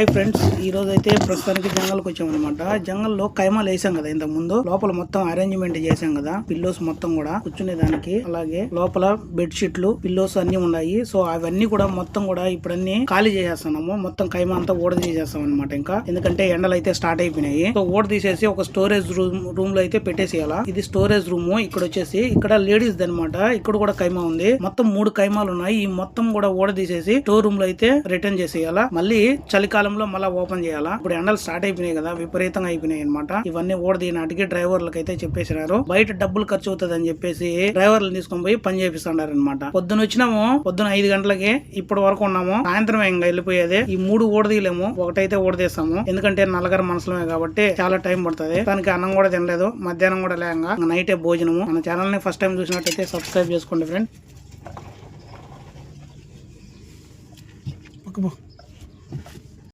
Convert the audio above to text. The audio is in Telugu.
హాయ్ ఫ్రెండ్స్ ఈ రోజు అయితే ప్రస్తుతానికి జంగల్కి వచ్చామన్నమాట. జంగల్లో కైమాలు వేసాం కదా ఇంతకు ముందు లోపల మొత్తం అరేంజ్మెంట్ చేసాం కదా. పిల్లోస్ మొత్తం కూడా కూర్చునే దానికి అలాగే లోపల బెడ్షీట్లు పిల్లోస్ అన్ని ఉన్నాయి. సో అవన్నీ కూడా మొత్తం కూడా ఇప్పుడు అన్ని ఖాళీ చేసేస్తున్నాము. మొత్తం కైమా అంతా ఓడ తీసేస్తాం అనమాట ఇంకా. ఎందుకంటే ఎండలు అయితే స్టార్ట్ అయిపోయినాయి. సో ఓడ తీసేసి ఒక స్టోరేజ్ రూమ్ రూమ్లో అయితే పెట్టేసేయాలా. ఇది స్టోరేజ్ రూమ్ ఇక్కడ వచ్చేసి ఇక్కడ లేడీస్ అనమాట ఇక్కడ కూడా కైమా ఉంది. మొత్తం మూడు కైమాలు ఉన్నాయి. ఈ మొత్తం కూడా ఓడ తీసేసి స్టోర్ రూమ్లో అయితే రిటర్న్ చేసేయాలా. మళ్ళీ చలికాలం కాలంలో మళ్ళీ ఓపెన్ చేయాలా? ఇప్పుడు ఎండలు స్టార్ట్ అయిపోయినాయి కదా విపరీతంగా అయిపోయినాయి అనమాట ఇవన్నీ ఓడ నాటికి డ్రైవర్లకు అయితే చెప్పేసినారు. బయట డబ్బులు ఖర్చు అవుతుంది అని చెప్పేసి డ్రైవర్లు తీసుకొని పోయి పని చేపిస్తున్నారు అనమాట పొద్దున వచ్చినాము పొద్దున ఐదు గంటలకి ఇప్పటి వరకు ఉన్నాము. సాయంత్రం ఇంకా వెళ్ళిపోయేది. ఈ మూడు ఓడదీయలేము ఒకటైతే ఓడదీస్తాము. ఎందుకంటే నలగర మనసులమే కాబట్టి చాలా టైం పడుతుంది. దానికి అన్నం కూడా తినలేదు మధ్యాహ్నం కూడా లేక నైటే భోజనము. మన ఛానల్ని ఫస్ట్ టైం చూసినట్టయితే సబ్స్క్రైబ్ చేసుకోండి ఫ్రెండ్.